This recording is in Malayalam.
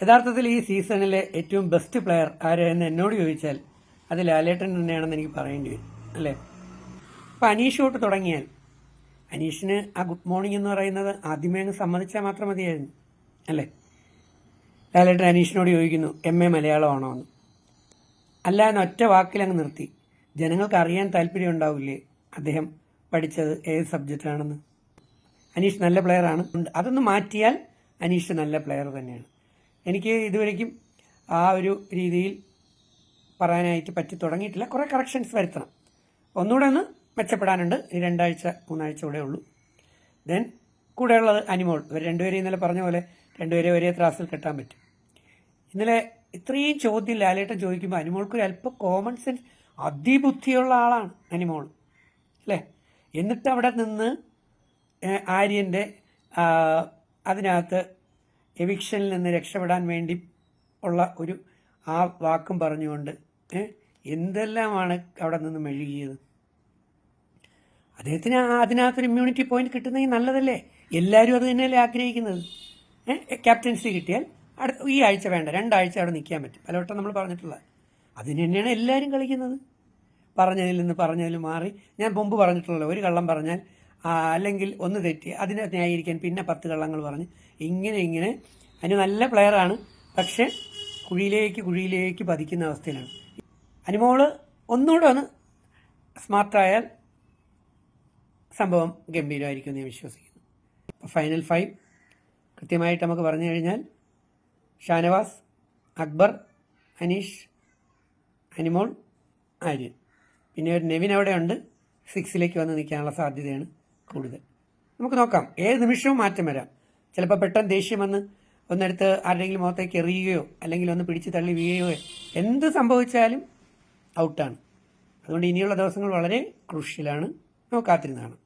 യഥാർത്ഥത്തിൽ ഈ സീസണിലെ ഏറ്റവും ബെസ്റ്റ് പ്ലെയർ ആര് എന്ന് എന്നോട് ചോദിച്ചാൽ അത് ലാലേട്ടൻ തന്നെയാണെന്ന് എനിക്ക് പറയേണ്ടി വരും അല്ലേ? അപ്പം അനീഷ് തൊട്ട് തുടങ്ങിയാൽ അനീഷിന് ആ ഗുഡ് മോർണിംഗ് എന്ന് പറയുന്നത് ആദ്യമേ അങ്ങ് സമ്മതിച്ചാൽ മാത്രം മതിയായിരുന്നു അല്ലേ? ലാലേട്ടൻ അനീഷിനോട് ചോദിക്കുന്നു എം എ മലയാളമാണോ എന്ന്? അല്ല എന്ന് ഒറ്റ വാക്കിൽ അങ്ങ് നിർത്തി. ജനങ്ങൾക്ക് അറിയാൻ താല്പര്യം ഉണ്ടാവില്ലേ? അദ്ദേഹം പഠിച്ചത് ഏത് സബ്ജക്റ്റാണെന്ന് അനീഷ് നല്ല പ്ലെയറാണ്. അതൊന്ന് മാറ്റിയാൽ അനീഷ് നല്ല പ്ലെയർ തന്നെയാണ്. എനിക്ക് ഇതുവരേക്കും ആ ഒരു രീതിയിൽ പറയാനായിട്ട് പറ്റി തുടങ്ങിയിട്ടില്ല. കുറേ കറക്ഷൻസ് വരുത്തണം. ഒന്നുകൂടെ ഒന്ന് മെച്ചപ്പെടാനുണ്ട്. ഈ രണ്ടാഴ്ച മൂന്നാഴ്ച കൂടെ ഉള്ളൂ. ദെൻ കൂടെയുള്ളത് അനിമോൾ. ഇവർ രണ്ടുപേരെയും ഇന്നലെ പറഞ്ഞ പോലെ രണ്ടുപേരെ ഒരേ ത്രാസിൽ കെട്ടാൻ പറ്റും. ഇന്നലെ ഇത്രയും ചോദ്യം ലാലേട്ടൻ ചോദിക്കുമ്പോൾ അനിമോൾക്കൊരു അല്പം കോമൺ സെൻസ് അതിബുദ്ധിയുള്ള ആളാണ് അനിമോൾ. അല്ലേ? എന്നിട്ട് അവിടെ നിന്ന് ആര്യന്റെ അതിനകത്ത് എവിക്ഷനിൽ നിന്ന് രക്ഷപ്പെടാൻ വേണ്ടി ഉള്ള ഒരു ആ വാക്കും പറഞ്ഞുകൊണ്ട് എന്തെല്ലാമാണ് അവിടെ നിന്ന് മെഴുകിയത്? അദ്ദേഹത്തിന് അതിനകത്തൊരു ഇമ്മ്യൂണിറ്റി പോയിന്റ് കിട്ടുന്നെങ്കിൽ നല്ലതല്ലേ? എല്ലാവരും അത് തന്നെയല്ലേ ആഗ്രഹിക്കുന്നത്? ക്യാപ്റ്റൻസി കിട്ടിയാൽ അടുത്ത ഈ ആഴ്ച വേണ്ട രണ്ടാഴ്ച അവിടെ നിൽക്കാൻ പറ്റും. പലവട്ടം നമ്മൾ പറഞ്ഞിട്ടുള്ളത്. അതിന് തന്നെയാണ് എല്ലാവരും കളിക്കുന്നത്. പറഞ്ഞതിൽ നിന്ന് പറഞ്ഞതിൽ മാറി. ഞാൻ മുമ്പ് പറഞ്ഞിട്ടുള്ളല്ലോ ഒരു കള്ളം പറഞ്ഞാൽ അല്ലെങ്കിൽ ഒന്ന് തെറ്റി അതിനെ ന്യായീകരിക്കാൻ പിന്നെ പത്ത് കള്ളങ്ങൾ പറഞ്ഞ് ഇങ്ങനെ ഇങ്ങനെ. അതിന് നല്ല പ്ലെയറാണ് പക്ഷേ കുഴിയിലേക്ക് കുഴിയിലേക്ക് പതിക്കുന്ന അവസ്ഥയിലാണ്. അനുമോൾ ഒന്നുകൂടെ ഒന്ന് സ്മാർട്ടായാൽ സംഭവം ഗംഭീരമായിരിക്കും എന്ന് ഞാൻ വിശ്വസിക്കുന്നു. ഫൈനൽ ഫൈവ് കൃത്യമായിട്ട് നമുക്ക് പറഞ്ഞു കഴിഞ്ഞാൽ ഷാനവാസ് അക്ബർ അനീഷ് അനിമോൾ ആര്യൻ. പിന്നെ ഒരു നെവിൻ അവിടെയുണ്ട് സിക്സിലേക്ക് വന്ന് നിൽക്കാനുള്ള സാധ്യതയാണ്. കൂടുതൽ. നമുക്ക് നോക്കാം. ഏത് നിമിഷവും മാറ്റം വരാം. ചിലപ്പോൾ പെട്ടെന്ന് ദേഷ്യം വന്ന് ഒന്നെടുത്ത് ആരുടെങ്കിലും മുഖത്തേക്ക് എറിയുകയോ അല്ലെങ്കിൽ ഒന്ന് പിടിച്ച് തള്ളി വീഴുകയോ എന്ത് സംഭവിച്ചാലും ഔട്ടാണ്. അതുകൊണ്ട് ഇനിയുള്ള ദിവസങ്ങൾ വളരെ ക്രൂഷ്യലാണ്. നമുക്ക് കാത്തിരുന്നാണ്